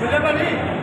ਔਰ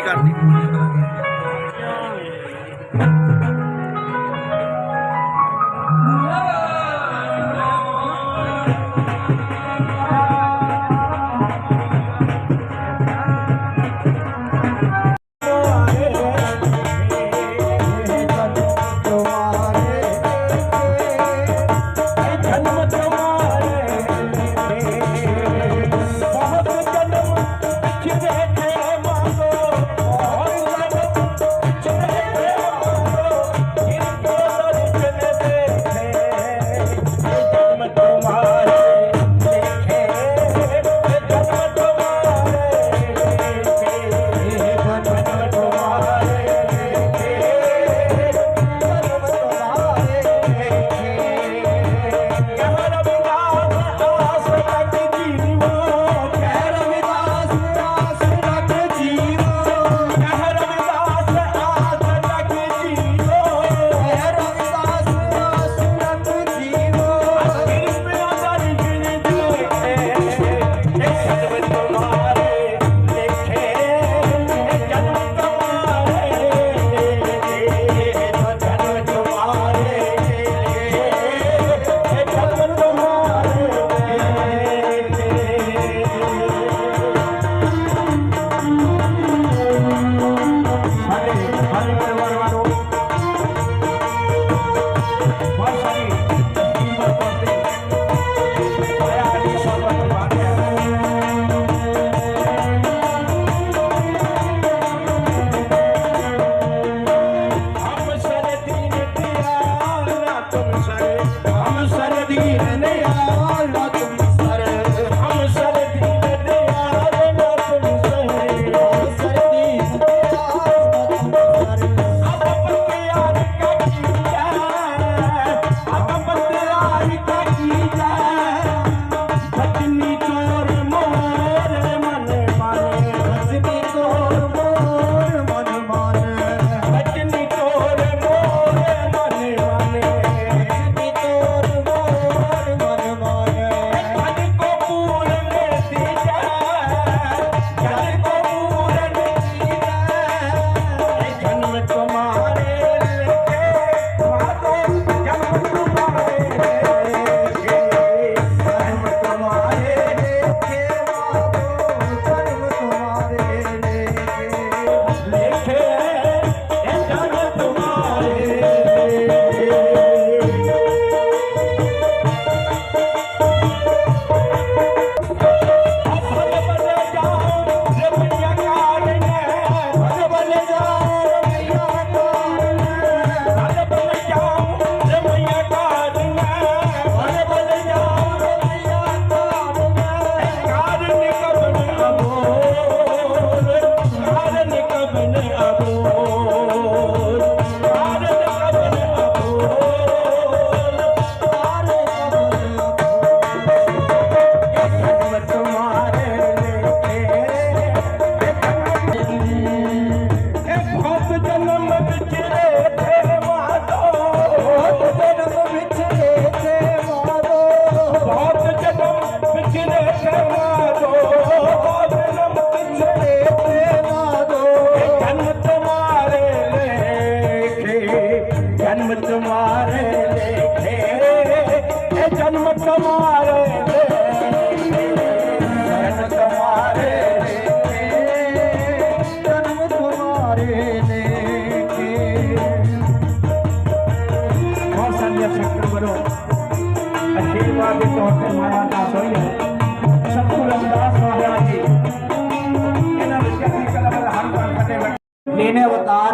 ਕਰਤੀ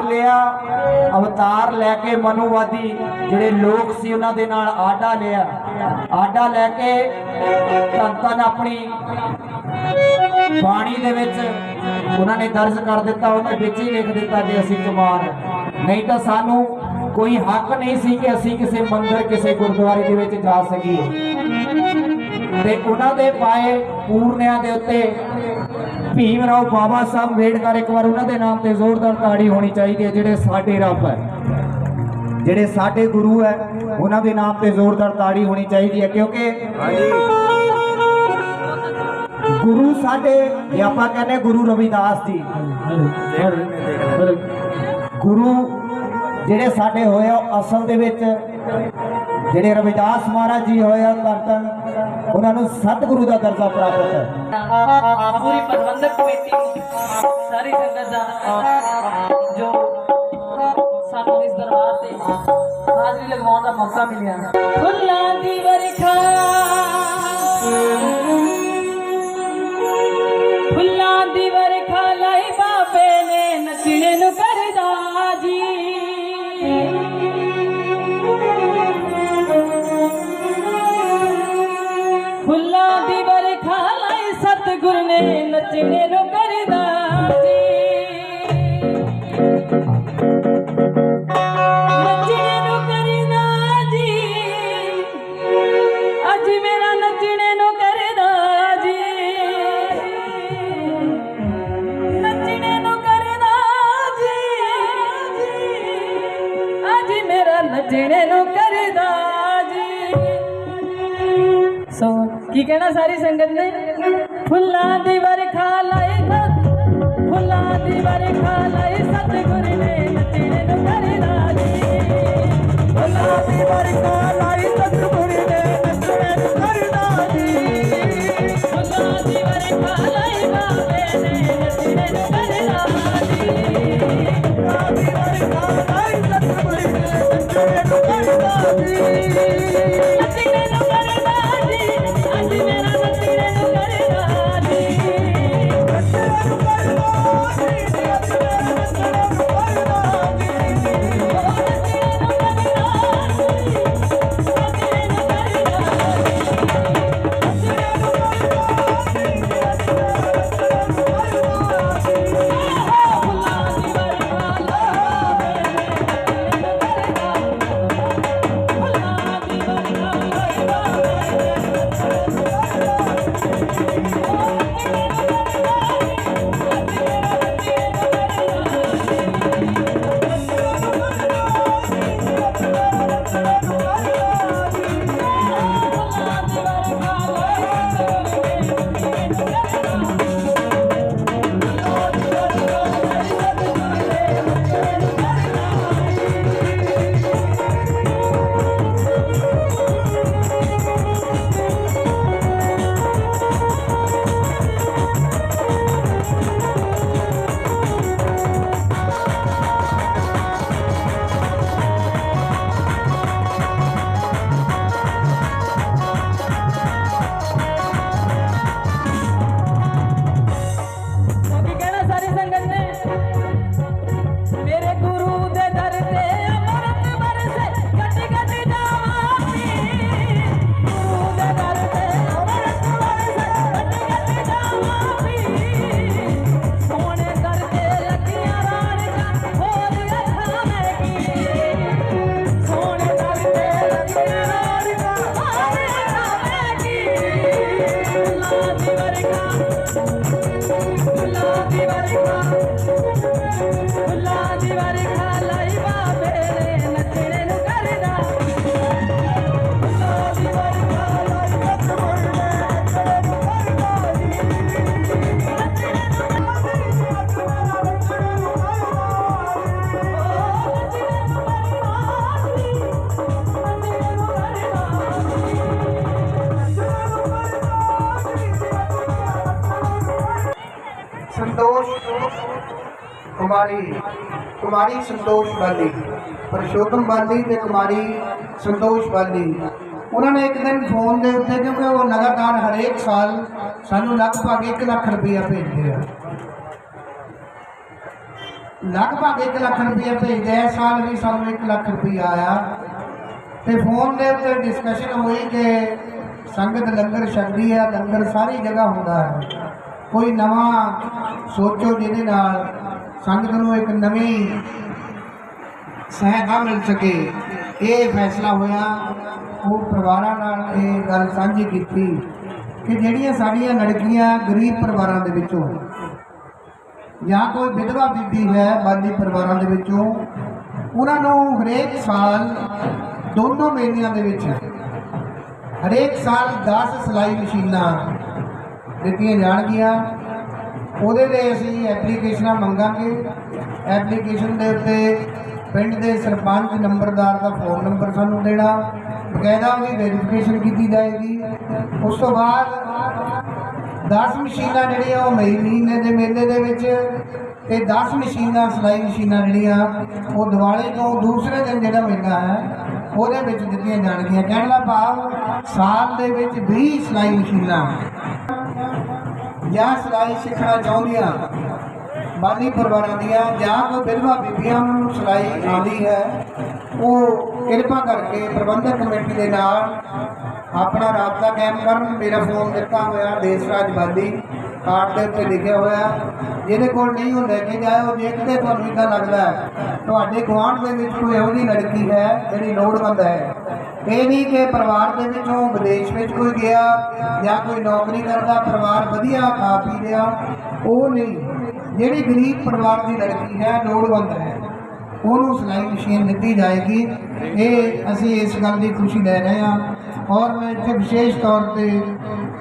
ਅਵਤਾਰ ਲਿਆ, ਅਵਤਾਰ ਲੈ ਕੇ ਮਨੂਵਾਦੀ ਜਿਹੜੇ ਲੋਕ ਸੀ ਉਹਨਾਂ ਦੇ ਨਾਲ ਆਡਾ ਲਿਆ। ਆਡਾ ਲੈ ਕੇ ਧੰਨ ਧੰਨ ਆਪਣੀ ਬਾਣੀ ਦੇ ਵਿੱਚ ਉਹਨਾਂ ਨੇ ਦਰਜ ਕਰ ਦਿੱਤਾ, ਉਹਨੇ ਵਿੱਚ ਹੀ ਲਿਖ ਦਿੱਤਾ ਕਿ ਅਸੀਂ ਕੁਮਾਰ ਨਹੀਂ ਤਾਂ ਸਾਨੂੰ ਕੋਈ ਹੱਕ ਨਹੀਂ ਸੀ ਕਿ ਅਸੀਂ ਕਿਸੇ ਮੰਦਿਰ, ਕਿਸੇ ਗੁਰਦੁਆਰੇ ਦੇ ਵਿੱਚ ਜਾ ਸਕੀਏ। ਤੇ ਉਹਨਾਂ ਦੇ ਪਾਏ ਪੂਰਨਿਆਂ ਦੇ ਉੱਤੇ ਭੀਮ ਰਾਓ ਬਾਬਾ ਸਾਹਿਬ ਅੰਬੇਡਕਰ ਇੱਕ ਵਾਰ ਉਹਨਾਂ ਦੇ ਨਾਮ ਤੇ ਜ਼ੋਰਦਾਰ ਤਾੜੀ ਹੋਣੀ ਚਾਹੀਦੀ ਹੈ, ਜਿਹੜੇ ਸਾਡੇ ਰੱਬ ਹੈ। ਜਿਹੜੇ ਸਾਡੇ ਗੁਰੂ ਹੈ, ਉਹਨਾਂ ਦੇ ਨਾਮ ਤੇ ਜ਼ੋਰਦਾਰ ਤਾੜੀ ਹੋਣੀ ਚਾਹੀਦੀ ਹੈ, ਕਿਉਂਕਿ ਗੁਰੂ ਸਾਡੇ, ਜੇ ਆਪਾਂ ਕਹਿੰਦੇ ਗੁਰੂ ਰਵਿਦਾਸ ਜੀ। ਗੁਰੂ ਜਿਹੜੇ ਸਾਡੇ ਹੋਏ ਆ, ਉਹ ਅਸਲ ਦੇ ਵਿੱਚ ਜਿਹੜੇ ਰਵਿਦਾਸ ਮਹਾਰਾਜ ਜੀ ਹੋਏ ਆ, ਧੰਨ ਧੰਨ ਉਹਨਾਂ ਨੂੰ ਸਤਿਗੁਰੂ ਦਾ ਦਰਜਾ ਪ੍ਰਾਪਤ ਹੈ। ਪੂਰੀ ਪ੍ਰਬੰਧਕ ਕਮੇਟੀ, ਸਾਰੀ ਸੰਗਤ ਦਾ, ਜੋ ਸਾਨੂੰ ਇਸ ਦਰਬਾਰ ਤੇ ਹਾਜ਼ਰੀ ਲਗਵਾਉਣ ਦਾ ਮੌਕਾ ਮਿਲਿਆ। ਫੁੱਲਾਂ ਦੀ ਵਰਖਾ ਕੀ ਸਾਰੀ ਸੰਗਤ ਨੇ ਫੁੱਲਾਂ ਦੀ ਵਰਖਾ ਲਾਈ ਫੁੱਲਾਂ ਦੀ ਵਰਖਾ ਲਾਈ, ਸਤਿਗੁਰ ਨੇ ਨੱਚਣੇ ਨੂੰ ਕਰਦਾ ਜੀ ਫੁੱਲਾਂ ਦੀ ਵਰਖਾ ਲਾਈ, ਸਤਿਗੁਰ ਨੇ ਨੱਚਣੇ ਨੂੰ ਕਰਦਾ ਜੀ ਫੁੱਲਾਂ ਦੀ ਵਰਖਾ ਲਾਈ, ਬਾਬੇ ਨੇ ਨੱਚਣੇ ਨੂੰ ਕਰਦਾ ਜੀ ਫੁੱਲਾਂ ਦੀ ਵਰਖਾ ਲਾਈ, ਸਤਿਗੁਰ ਨੇ ਨੱਚਣੇ ਨੂੰ ਕਰਦਾ ਜੀ ਕੁਮਾਰੀ ਕੁਮਾਰੀ ਸੰਤੋਸ਼ ਬਾਲੀ, ਪਰਸ਼ੋਤਮ ਬਾਲੀ ਤੇ ਕੁਮਾਰੀ ਸੰਤੋਸ਼ ਬਾਲੀ। ਉਹਨਾਂ ਨੇ ਇੱਕ ਦਿਨ ਫੋਨ ਦੇ ਉੱਤੇ, ਕਿਉਂਕਿ ਉਹ ਲਗਾਤਾਰ ਹਰੇਕ ਸਾਲ ਸਾਨੂੰ ਲਗਭਗ 1 ਲੱਖ ਰੁਪਈਆ ਭੇਜਦੇ ਆ। ਲਗਭਗ 1 ਲੱਖ ਰੁਪਈਆ ਭੇਜਦੇ ਆ, ਇਸ ਸਾਲ ਵੀ ਸਾਨੂੰ 1 ਲੱਖ ਰੁਪਈਆ ਆਇਆ। ਤੇ ਫੋਨ ਦੇ ਉੱਤੇ ਡਿਸਕਸ਼ਨ ਹੋਈ ਕਿ ਸੰਗਤ ਲੰਗਰ ਛਕਦੀ ਹੈ ਲੰਗਰ ਸਾਰੀ ਜਗ੍ਹਾ ਹੁੰਦਾ ਹੈ। ਕੋਈ ਨਵਾਂ ਸੋਚੋ ਜਿਹਦੇ ਨਾਲ ਸੰਗਤ ਨੂੰ ਇੱਕ ਨਵੀਂ ਸਹਾਇਤਾ ਮਿਲ ਸਕੇ। ਇਹ ਫੈਸਲਾ ਹੋਇਆ। ਉਹ ਪਰਿਵਾਰਾਂ ਨਾਲ ਇਹ ਗੱਲ ਸਾਂਝੀ ਕੀਤੀ ਕਿ ਜਿਹੜੀਆਂ ਸਾਡੀਆਂ ਲੜਕੀਆਂ ਗਰੀਬ ਪਰਿਵਾਰਾਂ ਦੇ ਵਿੱਚੋਂ ਜਾਂ ਕੋਈ ਵਿਧਵਾ ਬੀਬੀ ਹੈ ਬਾਲੀ ਪਰਿਵਾਰਾਂ ਦੇ ਵਿੱਚੋਂ, ਉਹਨਾਂ ਨੂੰ ਹਰੇਕ ਸਾਲ ਦੋਨੋਂ ਮਹੀਨਿਆਂ ਦੇ ਵਿੱਚ ਹਰੇਕ ਸਾਲ 10 ਸਿਲਾਈ ਮਸ਼ੀਨਾਂ ਦਿੱਤੀਆਂ ਜਾਣਗੀਆਂ। ਉਹਦੇ 'ਤੇ ਅਸੀਂ ਐਪਲੀਕੇਸ਼ਨਾਂ ਮੰਗਾਂਗੇ। ਐਪਲੀਕੇਸ਼ਨ ਦੇ ਉੱਤੇ ਪਿੰਡ ਦੇ ਸਰਪੰਚ, ਨੰਬਰਦਾਰ ਦਾ ਫੋਨ ਨੰਬਰ ਸਾਨੂੰ ਦੇਣਾ। ਬਕਾਇਦਾ ਉਹਦੀ ਵੈਰੀਫਿਕੇਸ਼ਨ ਕੀਤੀ ਜਾਏਗੀ। ਉਸ ਤੋਂ ਬਾਅਦ 10 ਮਸ਼ੀਨਾਂ ਜਿਹੜੀਆਂ ਉਹ ਮਈ ਮਹੀਨੇ ਦੇ ਮੇਲੇ ਦੇ ਵਿੱਚ ਤੇ 10 ਮਸ਼ੀਨਾਂ, ਸਿਲਾਈ ਮਸ਼ੀਨਾਂ ਜਿਹੜੀਆਂ, ਉਹ ਦਿਵਾਲੀ ਤੋਂ ਦੂਸਰੇ ਦਿਨ ਜਿਹੜਾ ਮੇਲਾ ਹੈ, ਉਹਦੇ ਵਿੱਚ ਦਿੱਤੀਆਂ ਜਾਣਗੀਆਂ। ਕਹਿਣ ਦਾ ਭਾਵ ਸਾਲ ਦੇ ਵਿੱਚ 20 ਸਿਲਾਈ ਮਸ਼ੀਨਾਂ। ਜਾਂ ਸਿਲਾਈ ਸਿੱਖਣਾ ਚਾਹੁੰਦੀਆਂ। ਬਾਨੀ ਪਰਿਵਾਰਾਂ ਦੀਆਂ ਜਾਂ ਕੋਈ ਵਿਧਵਾ ਬੀਬੀਆਂ ਨੂੰ ਸਿਲਾਈ ਆਉਂਦੀ ਹੈ, ਉਹ ਕਿਰਪਾ ਕਰਕੇ ਪ੍ਰਬੰਧਕ ਕਮੇਟੀ ਦੇ ਨਾਲ ਆਪਣਾ ਰਾਬਤਾ ਕਾਇਮ ਕਰਨ। ਮੇਰਾ ਫੋਨ ਦਿੱਤਾ ਹੋਇਆ ਦੇਸਰਾਜ ਬਾਲੀ ਕਾਰਡ ਦੇ ਉੱਤੇ ਲਿਖਿਆ ਹੋਇਆ ਜਿਹਦੇ ਕੋਲ ਨਹੀਂ ਹੁੰਦਾ ਲੈ ਜਾਏ, ਉਹ ਦੇਖਦੇ ਤੁਹਾਨੂੰ ਇਦਾਂ ਲੱਗਦਾ ਤੁਹਾਡੇ ਗੁਆਂਢ ਦੇ ਵਿੱਚ ਕੋਈ ਇਹੋ ਜਿਹੀ ਲੜਕੀ ਹੈ ਜਿਹੜੀ ਲੋੜਵੰਦ ਹੈ। ਇਹ ਨਹੀਂ ਕਿ ਪਰਿਵਾਰ ਦੇ ਵਿੱਚੋਂ ਵਿਦੇਸ਼ ਵਿੱਚ ਕੋਈ ਗਿਆ ਜਾਂ ਕੋਈ ਨੌਕਰੀ ਕਰਦਾ, ਪਰਿਵਾਰ ਵਧੀਆ ਖਾ ਪੀ ਰਿਹਾ, ਉਹ ਨਹੀਂ। ਜਿਹੜੀ ਗਰੀਬ ਪਰਿਵਾਰ ਦੀ ਲੜਕੀ ਹੈ, ਲੋੜਵੰਦ ਹੈ, ਉਹਨੂੰ ਸਿਲਾਈ ਮਸ਼ੀਨ ਦਿੱਤੀ ਜਾਏਗੀ। ਇਹ ਅਸੀਂ ਇਸ ਗੱਲ ਦੀ ਖੁਸ਼ੀ ਲੈ ਰਹੇ ਹਾਂ। ਔਰ ਮੈਂ ਇੱਥੇ ਵਿਸ਼ੇਸ਼ ਤੌਰ ਤੇ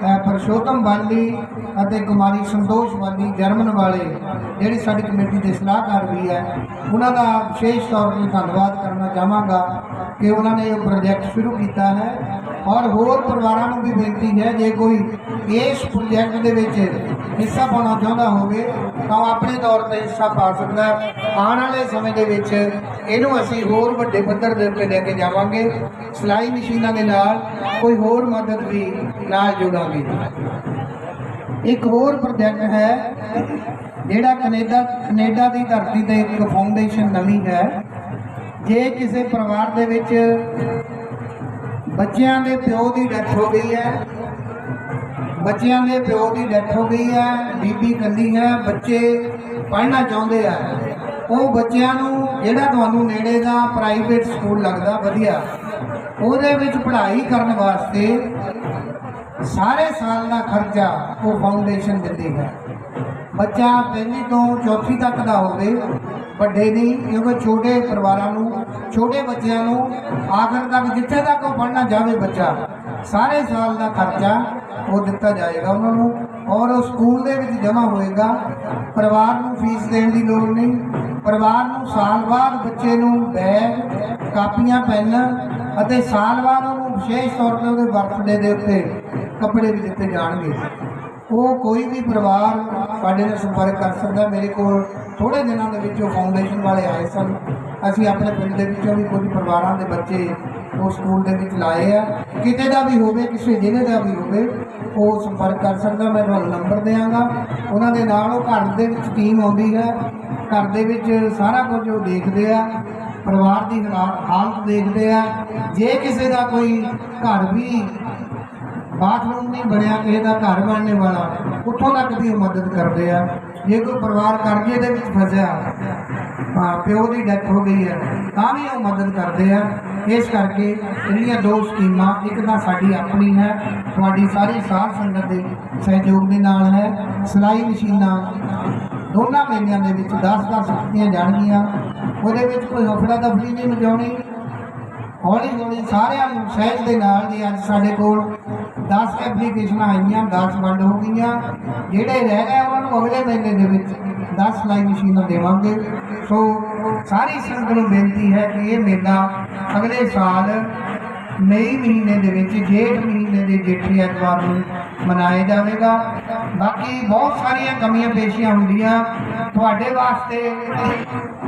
ਪਰਸ਼ੋਤਮ ਬਾਲੀ ਅਤੇ ਕੁਮਾਰੀ ਸੰਤੋਸ਼ ਬਾਲੀ, ਜਰਮਨ ਵਾਲੇ, ਜਿਹੜੀ ਸਾਡੀ ਕਮੇਟੀ ਦੇ ਸਲਾਹਕਾਰ ਵੀ ਹੈ, ਉਹਨਾਂ ਦਾ ਵਿਸ਼ੇਸ਼ ਤੌਰ ਤੇ ਧੰਨਵਾਦ ਕਰਨਾ ਚਾਹਾਂਗਾ ਕਿ ਉਹਨਾਂ ਨੇ ਇਹ ਪ੍ਰੋਜੈਕਟ ਸ਼ੁਰੂ ਕੀਤਾ ਹੈ। ਔਰ ਹੋਰ ਪਰਿਵਾਰਾਂ ਨੂੰ ਵੀ ਬੇਨਤੀ ਹੈ, ਜੇ ਕੋਈ ਇਸ ਪ੍ਰੋਜੈਕਟ ਦੇ ਵਿੱਚ ਹਿੱਸਾ ਪਾਉਣਾ ਚਾਹੁੰਦਾ ਹੋਵੇ, ਤਾਂ ਉਹ ਆਪਣੇ ਤੌਰ ਤੇ ਹਿੱਸਾ ਪਾ ਸਕਦਾ ਆਉਣ ਵਾਲੇ ਸਮੇਂ ਦੇ ਵਿੱਚ ਇਹਨੂੰ ਅਸੀਂ ਹੋਰ ਵੱਡੇ ਪੱਧਰ ਦੇ ਉੱਤੇ ਲੈ ਕੇ ਜਾਵਾਂਗੇ। ਸਿਲਾਈ ਮਸ਼ੀਨਾਂ ਦੇ ਨਾਲ ਕੋਈ ਹੋਰ ਮਦਦ ਵੀ ਨਾਲ ਜੋੜਾਂਗੇ ਇੱਕ ਹੋਰ ਪ੍ਰੋਜੈਕਟ ਹੈ, ਜਿਹੜਾ ਕੈਨੇਡਾ ਕੈਨੇਡਾ ਦੀ ਧਰਤੀ ਤੇ ਇੱਕ ਫਾਊਂਡੇਸ਼ਨ ਨਵੀਂ ਹੈ। ਜੇ ਕਿਸੇ ਪਰਿਵਾਰ ਦੇ ਵਿੱਚ ਬੱਚਿਆਂ ਦੇ ਪਿਓ ਦੀ ਡੈਥ ਹੋ ਗਈ ਹੈ। ਬੱਚਿਆਂ ਦੇ ਪਿਓ ਦੀ ਡੈਥ ਹੋ ਗਈ ਹੈ। ਬੀਬੀ ਕੱਲੀ ਹੈ। ਬੱਚੇ ਪੜ੍ਹਨਾ ਚਾਹੁੰਦੇ ਆ। ਉਹ ਬੱਚਿਆਂ ਨੂੰ ਜਿਹੜਾ ਤੁਹਾਨੂੰ ਨੇੜੇ ਦਾ ਪ੍ਰਾਈਵੇਟ ਸਕੂਲ ਲੱਗਦਾ, ਵਧੀਆ। ਉਹਦੇ ਵਿੱਚ ਪੜ੍ਹਾਈ ਕਰਨ ਵਾਸਤੇ ਸਾਰੇ ਸਾਲ ਦਾ ਖਰਚਾ ਉਹ ਫਾਊਂਡੇਸ਼ਨ ਦਿੰਦੀ ਹੈ। ਬੱਚਾ ਪਹਿਲੀ ਤੋਂ ਚੌਥੀ ਤੱਕ ਦਾ ਹੋਵੇ ਵੱਡੇ ਨਹੀਂ ਕਿਉਂਕਿ ਛੋਟੇ ਪਰਿਵਾਰਾਂ ਨੂੰ, ਛੋਟੇ ਬੱਚਿਆਂ ਨੂੰ ਆਖਰ ਤੱਕ ਜਿੱਥੇ ਤੱਕ ਉਹ ਪੜ੍ਹਨਾ ਜਾਵੇ ਬੱਚਾ, ਸਾਰੇ ਸਾਲ ਦਾ ਖਰਚਾ ਉਹ ਦਿੱਤਾ ਜਾਏਗਾ ਉਹਨਾਂ ਨੂੰ, ਔਰ ਉਹ ਸਕੂਲ ਦੇ ਵਿੱਚ ਜਮ੍ਹਾਂ ਹੋਏਗਾ। ਪਰਿਵਾਰ ਨੂੰ ਫੀਸ ਦੇਣ ਦੀ ਲੋੜ ਨਹੀਂ, ਪਰਿਵਾਰ ਨੂੰ ਸਾਲ ਬਾਅਦ ਬੱਚੇ ਨੂੰ ਬੈਗ, ਕਾਪੀਆਂ, ਪੈਨ ਅਤੇ ਸਾਲ ਬਾਅਦ ਉਹਨੂੰ ਵਿਸ਼ੇਸ਼ ਤੌਰ ਤੇ ਉਹਦੇ ਬਰਥਡੇ ਦੇ ਉੱਤੇ ਕੱਪੜੇ ਵੀ ਦਿੱਤੇ ਜਾਣਗੇ। ਉਹ ਕੋਈ ਵੀ ਪਰਿਵਾਰ ਸਾਡੇ ਨਾਲ ਸੰਪਰਕ ਕਰ ਸਕਦਾ, ਮੇਰੇ ਕੋਲ ਥੋੜੇ ਦਿਨਾਂ ਦੇ ਵਿੱਚ ਉਹ ਫਾਊਂਡੇਸ਼ਨ ਵਾਲੇ ਆਏ ਸਨ। ਅਸੀਂ ਆਪਣੇ ਪਿੰਡ ਦੇ ਵਿੱਚੋਂ ਵੀ ਕੁਝ ਪਰਿਵਾਰਾਂ ਦੇ ਬੱਚੇ ਉਹ ਸਕੂਲ ਦੇ ਵਿੱਚ ਲਾਏ ਆ। ਕਿਤੇ ਦਾ ਵੀ ਹੋਵੇ, ਕਿਸੇ ਜ਼ਿਲ੍ਹੇ ਦਾ ਵੀ ਹੋਵੇ, ਉਹ ਸੰਪਰਕ ਕਰ ਸਕਦਾ, ਮੈਂ ਤੁਹਾਨੂੰ ਨੰਬਰ ਦਿਆਂਗਾ ਉਹਨਾਂ ਦੇ ਨਾਲ ਉਹ ਘਰ ਦੇ ਵਿੱਚ ਟੀਮ ਆਉਂਦੀ ਹੈ। ਘਰ ਦੇ ਵਿੱਚ ਸਾਰਾ ਕੁਝ ਉਹ ਦੇਖਦੇ ਆ, ਪਰਿਵਾਰ ਦੀ ਹਾਲਾਤ ਹਾਲਤ ਦੇਖਦੇ ਆ। ਜੇ ਕਿਸੇ ਦਾ ਕੋਈ ਘਰ ਵੀ ਬਾਥਰੂਮ ਨਹੀਂ ਬਣਿਆ ਕਿਸੇ ਦਾ ਘਰ ਬਣਨੇ ਵਾਲਾ। ਉੱਥੋਂ ਤੱਕ ਵੀ ਉਹ ਮਦਦ ਕਰਦੇ ਆ। ਜੇ ਕੋਈ ਪਰਿਵਾਰ ਕਰਜ਼ੇ ਦੇ ਵਿੱਚ ਫਸਿਆ ਹਾਂ ਪਿਓ ਦੀ ਡੈਥ ਹੋ ਗਈ ਹੈ, ਤਾਂ ਵੀ ਉਹ ਮਦਦ ਕਰਦੇ ਆ। ਇਸ ਕਰਕੇ ਇਹਦੀਆਂ ਦੋ ਸਕੀਮਾਂ, ਇੱਕ ਤਾਂ ਸਾਡੀ ਆਪਣੀ ਹੈ, ਤੁਹਾਡੀ ਸਾਰੀ ਸਾਧ ਸੰਗਤ ਦੇ ਸਹਿਯੋਗ ਦੇ ਨਾਲ ਹੈ। ਸਿਲਾਈ ਮਸ਼ੀਨਾਂ, ਦੋਨਾਂ ਮਹੀਨਿਆਂ ਦੇ ਵਿੱਚ 10-10 ਦਿੱਤੀਆਂ ਜਾਣਗੀਆਂ। ਉਹਦੇ ਵਿੱਚ ਕੋਈ ਹਫੜਾ ਦਫੜੀ ਨਹੀਂ ਮਚਾਉਣੀ। ਹੌਲੀ ਹੌਲੀ ਸਾਰਿਆਂ ਨੂੰ ਸਹਿਜ ਦੇ ਨਾਲ ਜੀ ਅੱਜ ਸਾਡੇ ਕੋਲ 10 ਐਪਲੀਕੇਸ਼ਨਾਂ ਆਈਆਂ 10 ਵੰਡ ਹੋ ਗਈਆਂ। ਜਿਹੜੇ ਰਹਿ ਗਏ, ਉਹਨਾਂ ਨੂੰ ਅਗਲੇ ਮਹੀਨੇ ਦੇ ਵਿੱਚ 10 ਸਿਲਾਈ ਮਸ਼ੀਨਾਂ ਦੇਵਾਂਗੇ। ਸੋ ਸਾਰੀ ਸੰਗਤ ਨੂੰ ਬੇਨਤੀ ਹੈ ਕਿ ਇਹ ਮੇਲਾ ਅਗਲੇ ਸਾਲ ਮਈ ਮਹੀਨੇ ਦੇ ਵਿੱਚ, ਜੇਠ ਮਹੀਨੇ ਦੇ ਜੇਠੀ ਐਤਵਾਰ ਨੂੰ ਮਨਾਇਆ ਜਾਵੇਗਾ। ਬਾਕੀ ਬਹੁਤ ਸਾਰੀਆਂ ਕਮੀਆਂ ਪੇਸ਼ੀਆਂ ਹੁੰਦੀਆਂ। ਤੁਹਾਡੇ ਵਾਸਤੇ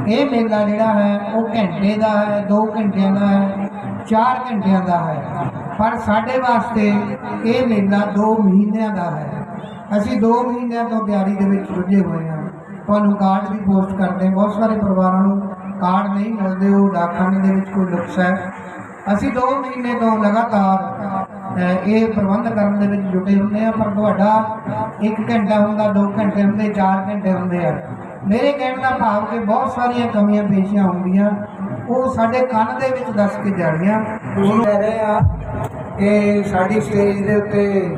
ਇਹ ਮੇਲਾ ਜਿਹੜਾ ਹੈ, ਉਹ ਘੰਟੇ ਦਾ ਹੈ 2 ਘੰਟਿਆਂ ਦਾ ਹੈ 4 ਘੰਟਿਆਂ ਦਾ ਹੈ। ਪਰ ਸਾਡੇ ਵਾਸਤੇ ਇਹ ਮੇਲਾ 2 ਮਹੀਨਿਆਂ ਦਾ ਹੈ। ਅਸੀਂ 2 ਮਹੀਨਿਆਂ ਤੋਂ ਤਿਆਰੀ ਦੇ ਵਿੱਚ ਰੁੱਝੇ ਹੋਏ ਹਾਂ। ਤੁਹਾਨੂੰ ਕਾਰਡ ਵੀ ਪੋਸਟ ਕਰਦੇ ਬਹੁਤ ਸਾਰੇ ਪਰਿਵਾਰਾਂ ਨੂੰ ਕਾਰਡ ਨਹੀਂ ਮਿਲਦੇ, ਉਹ ਡਾਕਖਾਨੇ ਦੇ ਵਿੱਚ ਕੋਈ ਨੁਕਸ ਹੈ। ਅਸੀਂ 2 ਮਹੀਨੇ ਤੋਂ ਲਗਾਤਾਰ ਇਹ ਪ੍ਰਬੰਧ ਕਰਨ ਦੇ ਵਿੱਚ ਜੁਟੇ ਹੁੰਦੇ ਆ ਪਰ ਤੁਹਾਡਾ 1 ਘੰਟਾ ਹੁੰਦਾ 2 ਘੰਟੇ ਹੁੰਦੇ 4 ਘੰਟੇ ਹੁੰਦੇ ਆ। ਮੇਰੇ ਕਹਿਣ ਦਾ ਭਾਵ ਕਿ ਬਹੁਤ ਸਾਰੀਆਂ ਕਮੀਆਂ ਪੇਸ਼ੀਆਂ ਹੁੰਦੀਆਂ। ਉਹ ਸਾਡੇ ਕੰਨ ਦੇ ਵਿੱਚ ਦੱਸ ਕੇ ਜਾਣੀਆਂ। ਉਹ ਕਹਿ ਰਹੇ ਆ ਕਿ ਸਾਡੀ ਸਟੇਜ ਦੇ ਉੱਤੇ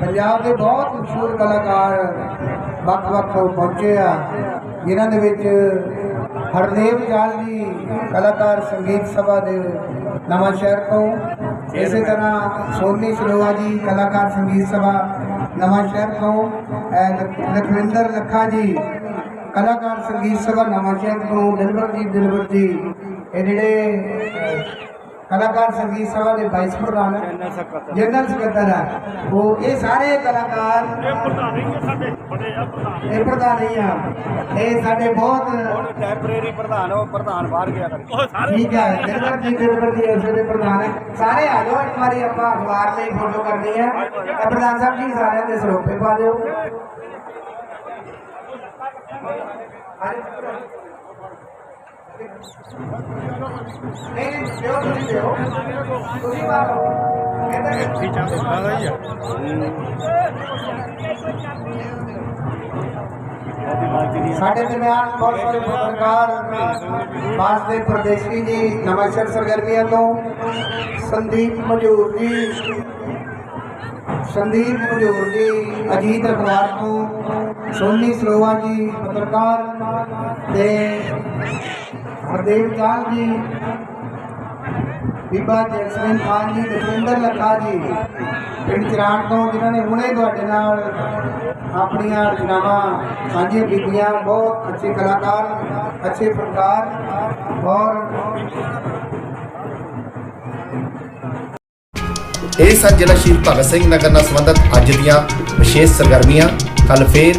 ਪੰਜਾਬ ਦੇ ਬਹੁਤ ਮਸ਼ਹੂਰ ਕਲਾਕਾਰ ਵੱਖ-ਵੱਖ ਪਹੁੰਚੇ ਆ, ਜਿਨ੍ਹਾਂ ਦੇ ਵਿੱਚ ਹਰਦੇਵ ਜਾਲ ਜੀ, ਕਲਾਕਾਰ ਸੰਗੀਤ ਸਭਾ ਦੇ ਨਵਾਂ ਸ਼ਹਿਰ ਤੋਂ, ਇਸੇ ਤਰ੍ਹਾਂ ਸੋਨੀ ਸਰੋਆ ਜੀ, ਕਲਾਕਾਰ ਸੰਗੀਤ ਸਭਾ ਨਵਾਂ ਸ਼ਹਿਰ ਤੋਂ ਅਹ ਲਖ- ਲਖਵਿੰਦਰ ਲੱਖਾ ਜੀ, ਕਲਾਕਾਰ ਸੰਗੀਤ ਸਭਾ ਨਵਾਂ ਸ਼ਹਿਰ ਤੋਂ, ਦਿਲਬਰਜੀਤ ਦਿਲਬਰ ਜੀ, ਇਹ ਜਿਹੜੇ ਕਲਾਕਾਰ ਸੰਗੀਤ ਸਭਾ ਦੇ ਵਾਈਸ ਪ੍ਰਧਾਨ ਹੈ। ਜਨਰਲ ਸਕੱਤਰ ਹੈ। ਉਹ ਇਹ ਸਾਰੇ ਕਲਾਕਾਰ ਇਹ ਪ੍ਰਧਾਨ ਨਹੀਂ ਸਾਡੇ ਇਹ ਪ੍ਰਧਾਨ ਨਹੀਂ ਆ। ਇਹ ਸਾਡੇ ਬਹੁਤ ਟੈਂਪਰੇਰੀ ਪ੍ਰਧਾਨ ਉਹ ਪ੍ਰਧਾਨ ਬਾਹਰ ਗਿਆ ਕਰ ਠੀਕ ਹੈ ਦਿਲਬਰ ਜੀ ਦਿਲਬਰ ਜੀ ਐਸੇ ਦੇ ਪ੍ਰਧਾਨ ਹੈ। ਸਾਰੇ ਆ ਜਾਓ ਇੱਕ ਵਾਰੀ ਆਪਾਂ ਅਖਬਾਰ ਲਈ ਫੋਟੋ ਕਰਨੀ ਹੈ। ਤਾਂ ਪ੍ਰਧਾਨ ਸਾਹਿਬ ਦਿਓ ਨਹੀਂ ਨਹੀਂ ਦਿਓ ਤੁਸੀਂ ਦਿਓ ਤੁਸੀਂ ਪਾ ਲਓ ਸਾਡੇ ਦਰਮਿਆਨ ਬਹੁਤ ਸਾਰੇ ਪੱਤਰਕਾਰ ਵਾਸਤੇ ਪ੍ਰਦੇਸ਼ੀ ਜੀ ਨਵਾਂਸ਼ਰ ਸਰਗਰਮੀਆਂ ਤੋਂ ਸੰਦੀਪ ਮਜੂਰ ਜੀ। ਸੰਦੀਪ ਮਜੂਰ ਜੀ, ਅਜੀਤ ਅਖਬਾਰ ਤੋਂ, ਸੋਨੀ ਸਰੋਵਾ ਜੀ, ਪੱਤਰਕਾਰ ਤੇ ਹਰਦੇਵ ਚਾਲ ਜੀ, ਬੀਬਾ ਜੈਸਮੀਨ ਖਾਨ ਜੀ ਦਵਿੰਦਰ ਲੱਖਾ ਜੀ, ਪਿੰਡ ਚਰਾਣ ਤੋਂ, ਜਿਨ੍ਹਾਂ ਨੇ ਹੁਣੇ ਤੁਹਾਡੇ ਨਾਲ ਆਪਣੀਆਂ ਰਚਨਾਵਾਂ ਸਾਂਝੀਆਂ ਕੀਤੀਆਂ। ਬਹੁਤ ਅੱਛੇ ਕਲਾਕਾਰ, ਅੱਛੇ ਫਨਕਾਰ ਔਰ ਇਹ ਸਨ ਜ਼ਿਲ੍ਹਾ ਸ਼ਹੀਦ ਭਗਤ ਸਿੰਘ ਨਗਰ ਨਾਲ ਸੰਬੰਧਿਤ ਅੱਜ ਦੀਆਂ ਵਿਸ਼ੇਸ਼ ਸਰਗਰਮੀਆਂ। ਕੱਲ ਫੇਰ